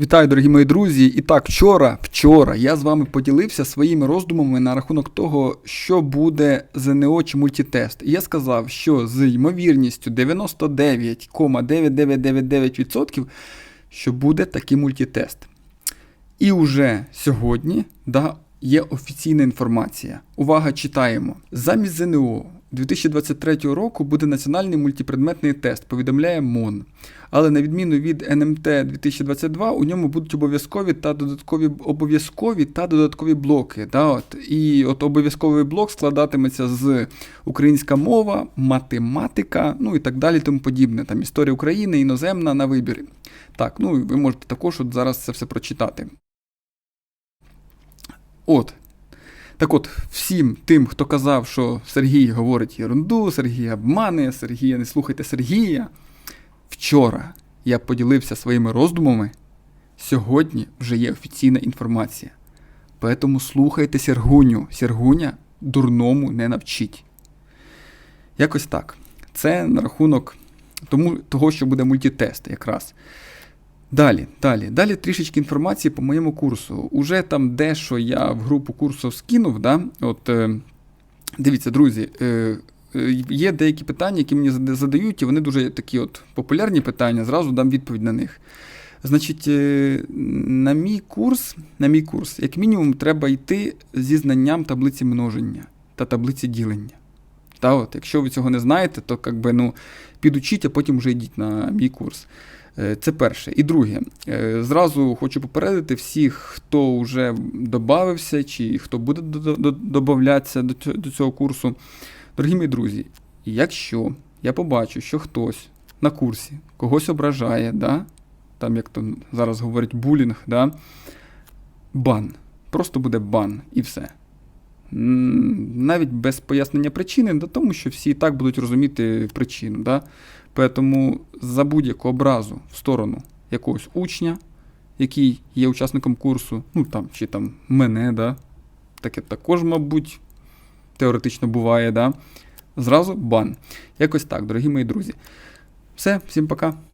Вітаю, дорогі мої друзі. І так, вчора, вчора я з вами поділився своїми роздумами на рахунок того, що буде ЗНО чи мультитест. І я сказав, що з ймовірністю 99,9999%, що буде такий мультитест. І уже сьогодні да, є офіційна інформація. Увага, читаємо. Замість ЗНО 2023 року буде національний мультипредметний тест, повідомляє МОН. Але на відміну від НМТ 2022, у ньому будуть обов'язкові та додаткові обов'язкові та додаткові блоки. Да, от. І от обов'язковий блок складатиметься з українська мова, математика, ну і так далі, тому подібне. Там історія України, іноземна на вибір. Так, ну і ви можете також от зараз це все прочитати. От. Так от, всім тим, хто казав, що Сергій говорить ерунду, Сергій обманує, Сергія, не слухайте Сергія. Вчора я поділився своїми роздумами. Сьогодні вже є офіційна інформація. Поэтому слухайте Сергуню. Сергуня дурному не навчить. Якось так. Це на рахунок тому, того, що буде мультитест якраз. Далі, далі, далі трішечки інформації по моєму курсу. Уже там дещо я в групу курсу скинув. Да? От, е, дивіться, друзі, е, е, є деякі питання, які мені задають, і вони дуже такі от популярні питання, зразу дам відповідь на них. Значить, е, на мій курс, на мій курс, як мінімум, треба йти зі знанням таблиці множення та таблиці ділення. Та от, якщо ви цього не знаєте, то как би, ну, підучіть, а потім вже йдіть на мій курс. Е, Це перше. І друге, е, зразу хочу попередити всіх, хто вже додався, чи хто буде додатися до цього- до цього курсу. Дорогі мої друзі, якщо я побачу, що хтось на курсі когось ображає, да? там, як то зараз говорять, булінг, да? бан. Просто буде бан і все. Навіть без пояснення причини, да, тому що всі і так будуть розуміти причину. Да? Тому за будь-яку образу в сторону якогось учня, який є учасником курсу, ну там чи там мене, да, таке також, мабуть, теоретично буває, да, зразу бан. Якось так, дорогі мої друзі. Все, всім пока.